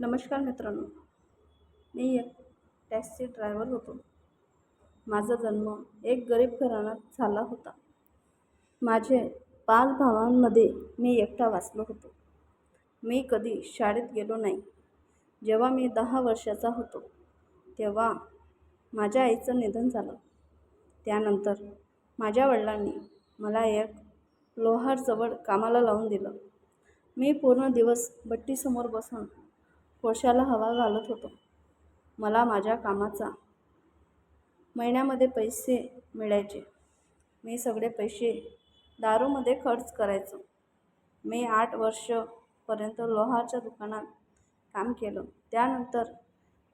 नमस्कार मित्रांनो. मी एक टॅक्सी ड्रायव्हर होतो. माझा जन्म एक गरीब घराण्यात झाला होता. माझे पाच भावांमध्ये मी एकटा वाचलो होतो. मी कधी शाळेत गेलो नाही. जेव्हा मी दहा वर्षाचा होतो तेव्हा माझ्या आईचं निधन झालं. त्यानंतर माझ्या वडिलांनी मला एक लोहारजवळ कामाला लावून दिलं. मी पूर्ण दिवस भट्टीसमोर बसून कोळशाला हवा घालत होतो. मला माझ्या कामाचा महिन्यामध्ये पैसे मिळायचे. मी सगळे पैसे दारूमध्ये खर्च करायचो. मी आठ वर्षपर्यंत लोहारच्या दुकानात काम केलं. त्यानंतर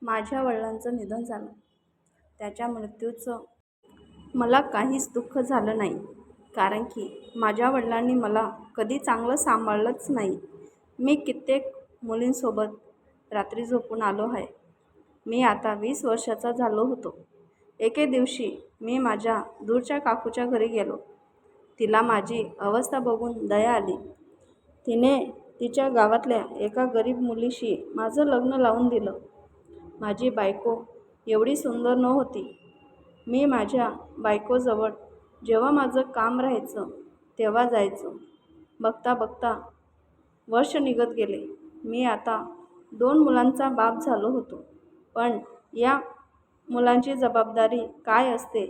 माझ्या वडिलांचं निधन झालं. त्याच्या मृत्यूचं मला काहीच दुःख झालं नाही. कारण की माझ्या वडिलांनी मला कधी चांगलं सांभाळलंच नाही. मी कित्येक मुलींसोबत रात्री झोपून आलो आहे. मी आता वीस वर्षाचा झालो होतो. एके दिवशी मी माझ्या दूरच्या काकूच्या घरी गेलो. तिला माझी अवस्था बघून दया आली. तिने तिच्या गावातल्या एका गरीब मुलीशी माझं लग्न लावून दिलं. माझी बायको एवढी सुंदर नव्हती. मी माझ्या बायकोजवळ जेव्हा माझं काम राहायचं तेव्हा जायचो. बघता बघता वर्ष निघत गेले. मी आता दोन मुलांचा बाप झालो होतो. पण या मुलांची जबाबदारी काय असते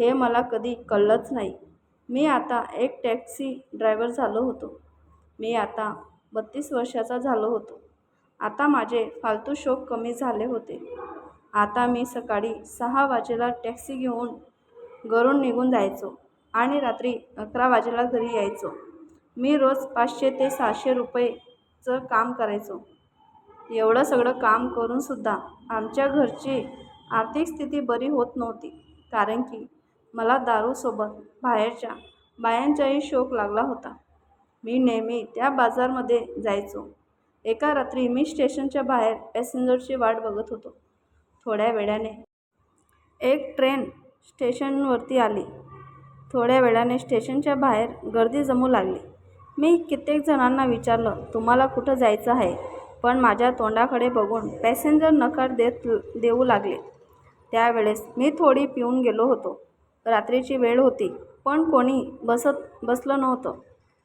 हे मला कधी कळलंच नाही. मी आता एक टॅक्सी ड्रायव्हर झालो होतो. मी आता बत्तीस वर्षाचा झालो होतो. आता माझे फालतू शोक कमी झाले होते. आता मी सकाळी सहा वाजेला टॅक्सी घेऊन घरून निघून जायचो आणि रात्री अकरा वाजेला घरी यायचो. मी रोज पाचशे ते सहाशे रुपयेचं काम करायचो. एवढं सगळं काम करूनसुद्धा आमच्या घरची आर्थिक स्थिती बरी होत नव्हती. कारण की मला दारूसोबत बाहेरच्या बायांचाही शौक लागला होता. मी नेहमी त्या बाजारमध्ये जायचो. एका रात्री मी स्टेशनच्या बाहेर पॅसेंजरची वाट बघत होतो. थोड्या वेळाने एक ट्रेन स्टेशनवरती आली. थोड्या वेळाने स्टेशनच्या बाहेर गर्दी जमू लागली. मी कित्येक जणांना विचारलं तुम्हाला कुठं जायचं आहे? पण माझ्या तोंडाकडे बघून पॅसेंजर नकार देत देऊ लागले. त्यावेळेस मी थोडी पिऊन गेलो होतो. रात्रीची वेळ होती पण कोणी बसत बसलं नव्हतं.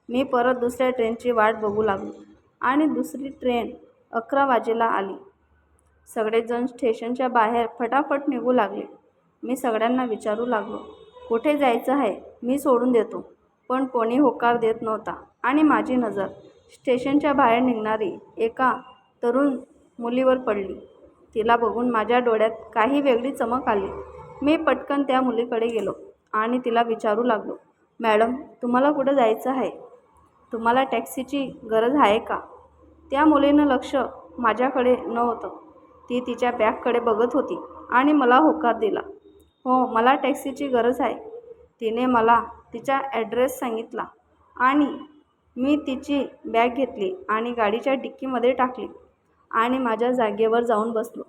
मी परत दुसऱ्या ट्रेनची वाट बघू लागलो आणि दुसरी ट्रेन अकरा वाजेला आली. सगळेजण स्टेशनच्या बाहेर फटाफट निघू लागले. मी सगळ्यांना विचारू लागलो कुठे जायचं आहे? मी सोडून देतो. पण कोणी होकार देत नव्हता आणि माझी नजर स्टेशनच्या बाहेर निघणारी एका तरुण मुलीवर पडली. तिला बघून माझ्या डोळ्यात काही वेगळी चमक आली. मी पटकन त्या मुलीकडे गेलो आणि तिला विचारू लागलो मॅडम तुम्हाला कुठं जायचं आहे? तुम्हाला टॅक्सीची गरज आहे का? त्या मुलीनं लक्ष माझ्याकडे नव्हतं. ती तिच्या बॅगकडे बघत होती आणि मला होकार दिला. हो मला टॅक्सीची गरज आहे. तिने मला तिचा ॲड्रेस सांगितला आणि मी तिची बॅग घेतली आणि गाडीच्या डिक्कीमध्ये टाकली आणि माझ्या जागेवर जाऊन बसलो.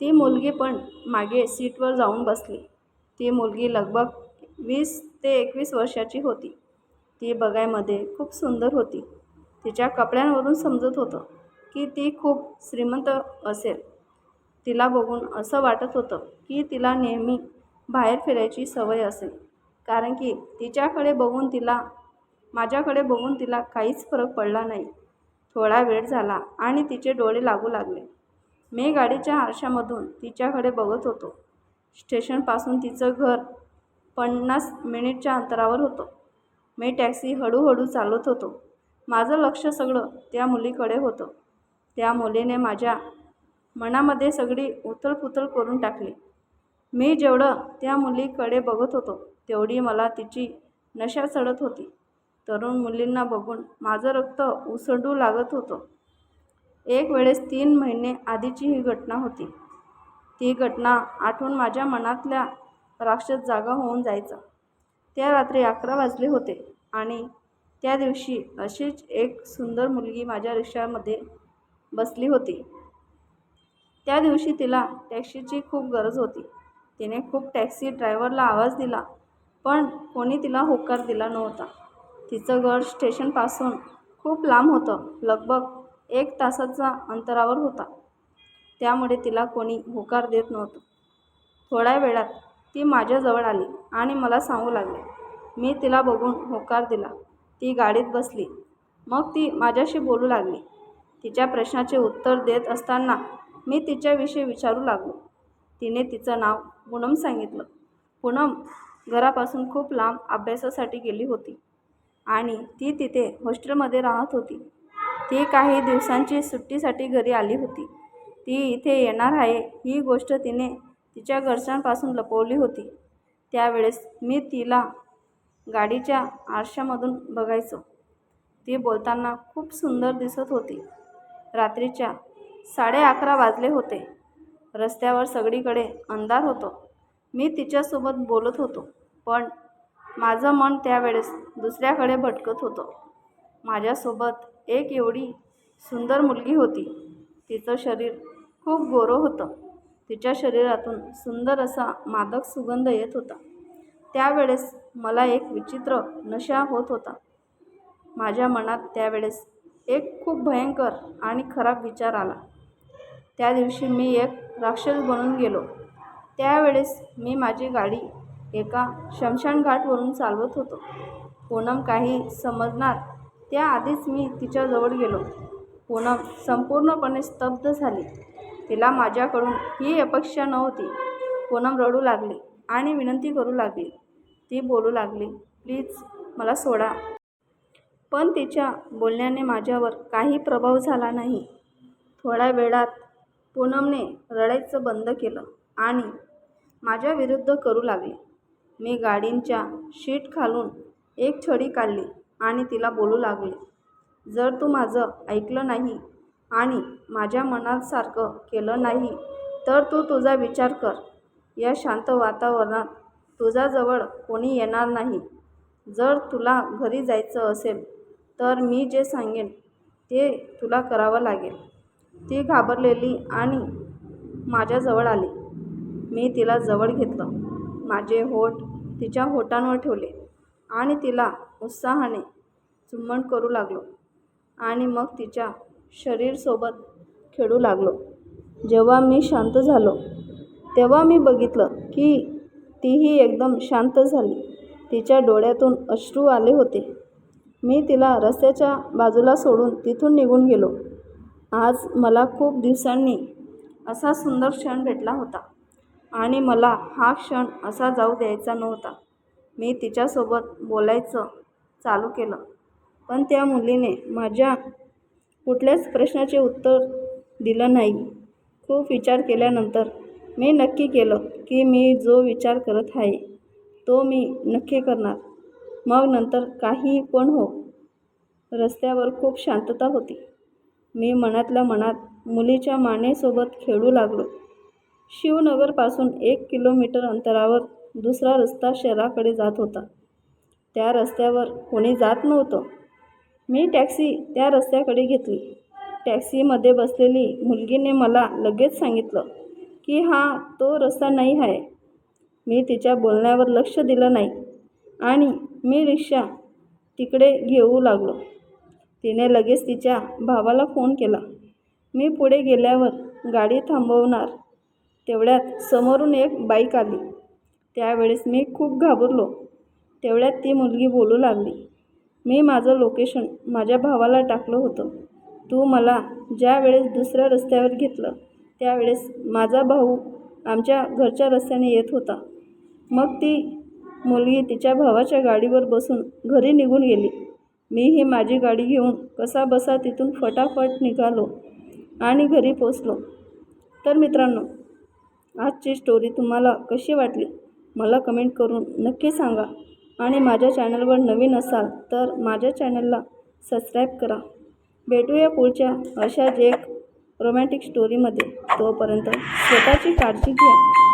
ती मुलगी पण मागे सीटवर जाऊन बसली. ती मुलगी लगभग वीस ते एकवीस वर्षाची होती. ती बघायमध्ये खूप सुंदर होती. तिच्या कपड्यांवरून समजत होतं की ती खूप श्रीमंत असेल. तिला बघून असं वाटत होतं की तिला नेहमी बाहेर फिरायची सवय असेल. कारण की तिच्याकडे बघून तिला माझ्याकडे बघून तिला काहीच फरक पडला नाही. थोडा वेळ झाला आणि तिचे डोळे लागू लागले. मी गाडीच्या आरशामधून तिच्याकडे बघत होतो. स्टेशनपासून तिचं घर पन्नास मिनिटच्या अंतरावर होतं. मी टॅक्सी हळूहळू चालवत होतो. माझं लक्ष सगळं त्या मुलीकडे होतं. त्या मुलीने माझ्या मनामध्ये सगळी उथलपुथल करून टाकली. मी जेवढं त्या मुलीकडे बघत होतो तेवढी मला तिची नशा चढत होती. तरुण मुलींना बघून माझं रक्त उसंडू लागत होतं. एक वेळेस तीन महिने आधीची ही घटना होती. ती घटना आठवून माझ्या मनातल्या राक्षस जागा होऊन जायचा. त्या रात्री अकरा वाजले होते आणि त्या दिवशी अशीच एक सुंदर मुलगी माझ्या रिक्षामध्ये बसली होती. त्या दिवशी तिला टॅक्सीची खूप गरज होती. तिने खूप टॅक्सी ड्रायव्हरला आवाज दिला पण कोणी तिला होकार दिला नव्हता. तिचं घर स्टेशनपासून खूप लांब होतं. लगभग एक तासाचा अंतरावर होता. त्यामुळे तिला कोणी होकार देत नव्हतं. थोड्या वेळात ती माझ्याजवळ आली आणि मला सांगू लागली मी तिला बघून होकार दिला. ती गाडीत बसली. मग ती माझ्याशी बोलू लागली. तिच्या प्रश्नाचे उत्तर देत असताना मी तिच्याविषयी विचारू लागलो. तिने तिचं नाव पूनम सांगितलं. पूनम घरापासून खूप लांब अभ्यासासाठी गेली होती. आणि ती तिथे हॉस्टेलमध्ये राहत होती. ती काही दिवसांची सुट्टीसाठी घरी आली होती. ती इथे येणार आहे ही गोष्ट तिने तिच्या घरच्यांपासून लपवली होती. त्यावेळेस मी तिला गाडीच्या आरशामधून बघायचो. ती बोलताना खूप सुंदर दिसत होती. रात्रीच्या साडे अकरा वाजले होते. रस्त्यावर सगळीकडे अंधार होतो. मी तिच्यासोबत बोलत होतो पण माझं मन त्यावेळेस दुसऱ्याकडे भटकत होतं. माझ्यासोबत एक एवढी सुंदर मुलगी होती. तिचं शरीर खूप गोरं होतं. तिच्या शरीरातून सुंदर असा मादक सुगंध येत होता. त्यावेळेस मला एक विचित्र नशा होत होता. माझ्या मनात त्यावेळेस एक खूप भयंकर आणि खराब विचार आला. त्या दिवशी मी एक राक्षस बनून गेलो. त्यावेळेस मी माझी गाडी एका शमशानघाटवरून चालवत होतो. पूनम काही समजणार त्याआधीच मी तिच्याजवळ गेलो. पूनम संपूर्णपणे स्तब्ध झाली. तिला माझ्याकडून ही अपेक्षा नव्हती. पूनम रडू लागली आणि विनंती करू लागली. ती बोलू लागली प्लीज मला सोडा. पण तिच्या बोलण्याने माझ्यावर काही प्रभाव झाला नाही. थोड्या वेळात पूनमने रडायचं बंद केलं आणि माझ्या विरुद्ध करू लागली. मी गाडींच्या शीटखालून एक छडी काढली आणि तिला बोलू लागले जर तू माझं ऐकलं नाही आणि माझ्या मनासारखं केलं नाही तर तू तुझा विचार कर. या शांत वातावरणात तुझ्याजवळ कोणी येणार नाही. जर तुला घरी जायचं असेल तर मी जे सांगेन ते तुला करावं लागेल. ती घाबरलेली आणि माझ्याजवळ आली. मी तिला जवळ घेतलं. माझे होठ तिच्या होटांवर ठेवले आणि तिला उत्साहाने चुंबन करू लागलो आणि मग तिच्या शरीरसोबत खेळू लागलो. जेव्हा मी शांत झालो तेव्हा मी बघितलं की तीही एकदम शांत झाली. तिच्या डोळ्यातून अश्रू आले होते. मी तिला रस्त्याच्या बाजूला सोडून तिथून निघून गेलो. आज मला खूप दिवसांनी असा सुंदर क्षण भेटला होता. आणि मला हा क्षण असा जाऊ द्यायचा नव्हता. मी तिच्यासोबत बोलायचं चालू केलं. पण त्या मुलीने माझ्या कुठल्याच प्रश्नाचे उत्तर दिलं नाही. खूप विचार केल्यानंतर मी नक्की केलं की मी जो विचार करत आहे तो मी नक्की करणार. मग नंतर काही पण हो रस्त्यावर खूप शांतता होती. मी मनातल्या मनात मुलीच्या मानेसोबत खेळू लागलो. शिवनगरपासून एक किलोमीटर अंतरावर दुसरा रस्ता शहराकडे जात होता. त्या रस्त्यावर कोणी जात नव्हतं. मी टॅक्सी त्या रस्त्याकडे घेतली. टॅक्सीमध्ये बसलेली मुलगीने मला लगेच सांगितलं की हा तो रस्ता नाही आहे. मी तिच्या बोलण्यावर लक्ष दिलं नाही आणि मी रिक्षा तिकडे घेऊ लागलो. तिने लगेच तिच्या भावाला फोन केला. मी पुढे गेल्यावर गाडी थांबवणार तेवढ्यात समोरून एक बाईक आली. त्यावेळेस मी खूप घाबरलो. तेवढ्यात ती मुलगी बोलू लागली. मी माझं लोकेशन माझ्या भावाला टाकलं होतं. तू मला ज्या वेळेस दुसऱ्या रस्त्यावर घेतलं त्यावेळेस माझा भाऊ आमच्या घरच्या रस्त्याने येत होता. मग ती मुलगी तिच्या भावाच्या गाडीवर बसून घरी निघून गेली. मी ही माझी गाडी घेऊन कसा बसा तिथून फटाफट निघालो आणि घरी पोचलो तर मित्रांनो आजची स्टोरी तुम्हाला कशी वाटली? मला कमेंट करून नक्की सांगा. आणि माझ्या चॅनलवर नवीन असाल तर माझ्या चॅनलला सबस्क्राईब करा. भेटूया पुढच्या अशाच एक रोमॅन्टिक स्टोरीमध्ये तोपर्यंत स्वतःची काळजी घ्या.